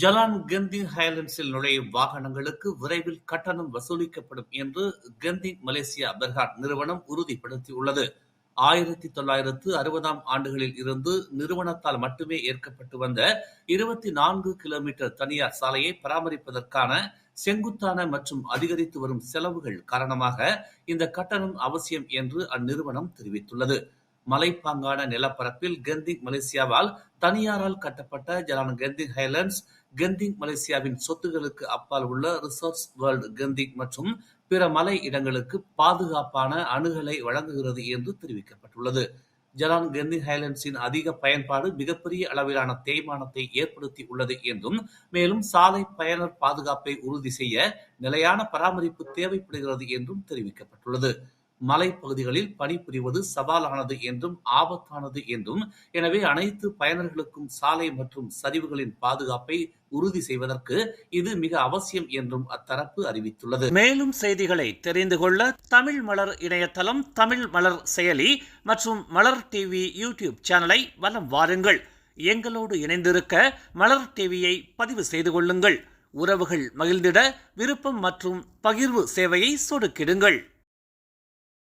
ஜலான் கெந்தி ஹைலண்ட்ஸில் நுழையும் வாகனங்களுக்கு விரைவில் கட்டணம் வசூலிக்கப்படும் என்று கெந்தி மலேசியா பெர்ஹாட் நிறுவனம் உறுதிப்படுத்தியுள்ளது. ஆயிரத்தி தொள்ளாயிரத்து அறுபதாம் ஆண்டுகளில் இருந்து நிறுவனத்தால் மட்டுமே ஏற்கப்பட்டு வந்த இருபத்தி நான்கு கிலோமீட்டர் தனியார் சாலையை பராமரிப்பதற்கான செங்குத்தான மற்றும் அதிகரித்து வரும் செலவுகள் காரணமாக இந்த கட்டணம் அவசியம் என்று அந்நிறுவனம் தெரிவித்துள்ளது. மலைப்பாங்கான நிலப்பரப்பில் கெந்திங் மலேசியாவால் தனியாரால் கட்டப்பட்ட ஜலான் கெந்திங் ஹைலண்ட்ஸ் கெந்திங் மலேசியாவின் சொத்துகளுக்கு அப்பால் உள்ள ரிசர்ச் வேர்ல்டு கெந்திங் மற்றும் பிற மலை இடங்களுக்கு பாதுகாப்பான அணுகலை வழங்குகிறது என்று தெரிவிக்கப்பட்டுள்ளது. ஜலான் கெந்தி ஹைலண்ட்ஸின் அதிக பயன்பாடு மிகப்பெரிய அளவிலான தேய்மானத்தை ஏற்படுத்தி உள்ளது என்றும் மேலும் சாலை பயனர் பாதுகாப்பை உறுதி செய்ய நிலையான பராமரிப்பு தேவைப்படுகிறது என்றும் தெரிவிக்கப்பட்டுள்ளது. மலைப்பகுதிகளில் பணிபுரிவது சவாலானது என்றும் ஆபத்தானது என்றும். எனவே அனைத்து பயனர்களுக்கும் சாலை மற்றும் சரிவுகளின் பாதுகாப்பை உறுதி செய்வதற்கு இது மிக அவசியம் என்றும் அத்தரப்பு அறிவித்துள்ளது. மேலும் செய்திகளை தெரிந்து கொள்ள தமிழ் மலர் இணையதளம் தமிழ் மலர் செயலி மற்றும் மலர் டிவி யூடியூப் சேனலை வலம் வாருங்கள். எங்களோடு இணைந்திருக்க மலர் டிவியை பதிவு செய்து கொள்ளுங்கள். உறவுகள் மகிழ்ந்திட விருப்பம் மற்றும் பகிர்வு சேவையை சொடுக்கிடுங்கள்.